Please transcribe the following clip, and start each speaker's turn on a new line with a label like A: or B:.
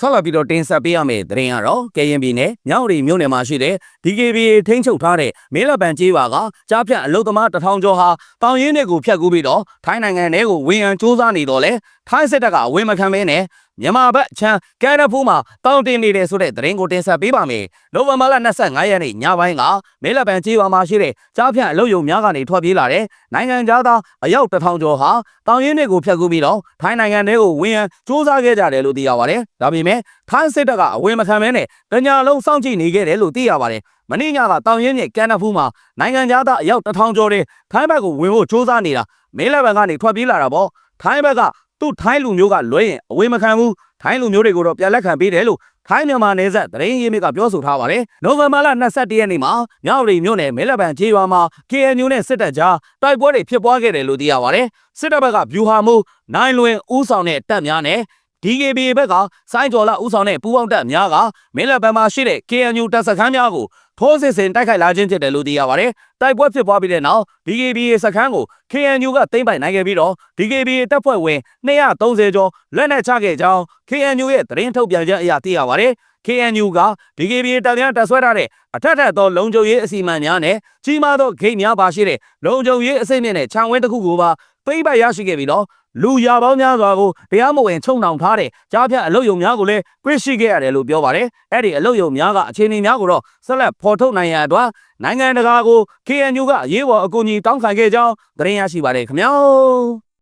A: ဆက်လက်ပြီးတော့တင်ဆက်ပေးရမယ့်သတင်းကတော့ကရင်ပြည်နယ်မြောက်ရီမြို့နယ်မှာရှိတဲ့ DKB ထိန်းချုပ်ထားတဲ့မေလပန်ကျေးရွာကကြားဖြတ်အလုတ်သမားတစ်ထောင်ကျော်ဟာတောင်ရင်းတွေကိုဖျက်ကူးပြီးတော့ထိုင်းနိုင်ငံထဲကိုဝင်ရန်စူးစမ်းနေတော့လဲထိုင်းစစ်တပ်ကအဝင်မခံမဲနဲ့ မြန်မာဘက်ချမ်းကန်ရဖူးမှာတောင်းတင်နေတယ်ဆိုတဲ့သတင်းကိုတင်ဆက်ပေးပါမယ်။နိုဝင်ဘာလ25ရက်နေ့ညပိုင်းကမဲလပန်ကျေးရွာမှာရှိတဲ့ကြားဖြတ်အလုတ်ယုံများကနေထွက်ပြေးလာတဲ့နိုင်ငံသားအယောက်တစ်ထောင်ကျော်ဟာတောင်ရင်းတွေကိုဖျက်ကူးပြီးတော့ထိုင်းနိုင်ငံထဲကိုဝင်ရန်စူးစမ်းခဲ့ကြတယ်လို့သိရပါတယ်။ဒါပေမဲ့ထိုင်းစစ်တပ်ကအဝင်မခံမဲနဲ့တညာလုံးစောင့်ကြည့်နေခဲ့တယ်လို့သိရပါတယ်။မင်းညကတောင်ရင်းရဲ့ကန်နဖူးမှာနိုင်ငံသားအယောက်တစ်ထောင်ကျော်တဲ့ထိုင်းဘက်ကိုဝင်ဖို့စူးစမ်းနေတာမဲလပန်ကနေထွက်ပြေးလာတာပေါ့။ထိုင်းဘက်က သူ့ထိုင်းလူမျိုးကလွဲရင်အဝေးမခံဘူးထိုင်းလူမျိုးတွေကိုတော့ပြန်လက်ခံပေးတယ်လို့ထိုင်းမြန်မာနယ်စပ်သတင်းရင်းမြစ်ကပြောဆိုထားပါတယ်။နိုဝင်ဘာလ22ရက်နေ့မှာမြောက်ရီမြို့နယ်မဲလပန်ခြေရွာမှာ KNU နဲ့စစ်တပ်ကြားတိုက်ပွဲတွေဖြစ်ပွားခဲ့တယ်လို့သိရပါတယ်။စစ်တပ်ဘက်ကဗျူဟာမှုနိုင်လွင်ဦးဆောင်တဲ့တပ်များနဲ့ DKB ဘက်ကစိုင်းကျော်လာဦးဆောင်တဲ့ပူးပေါင်းတပ်များကမင်းလက်ပံမှာရှိတဲ့ KNU တပ်စခန်းများကိုထိုးစစ်ဆင်တိုက်ခိုက်လာခြင်းဖြစ်တယ်လို့သိရပါတယ်။တိုက်ပွဲဖြစ်ပွားပြီးတဲ့နောက် DKB စခန်းကို KNU ကသိမ်းပိုက်နိုင်ခဲ့ပြီးတော့ DKB တပ်ဖွဲ့ဝင်230ကျော်လက်နက်ချခဲ့ကြောင်း KNU ရဲ့သတင်းထုတ်ပြန်ချက်အရသိရပါတယ်။ KNU က DKB တပ်များတပ်ဆွဲထားတဲ့အထက်ထက်သောလုံခြုံရေးအစီအမံများနဲ့ကြီးမားသောဂိတ်များပါရှိတဲ့လုံခြုံရေးအစိမ့်မြင့်တဲ့ခြံဝင်းတစ်ခုကိုပါသိမ်းပိုက်ရရှိခဲ့ပြီးတော့ လူရပေါင်းများစွာကိုတရားမဝင်ချုံနှောင်ထားတဲ့ကြားဖြတ်အလုတ်ယုံများကိုလည်းတွေ့ရှိခဲ့ရတယ်လို့ပြောပါတယ်။အဲ့ဒီအလုတ်ယုံများကအခြေအနေများကိုတော့ဆက်လက်ဖော်ထုတ်နိုင်ရန်အတွက်နိုင်ငံတကာကို KNU ကအရေးပေါ်အကူအညီတောင်းခံခဲ့ကြောင်းသတင်းရရှိပါတယ်ခင်ဗျာ။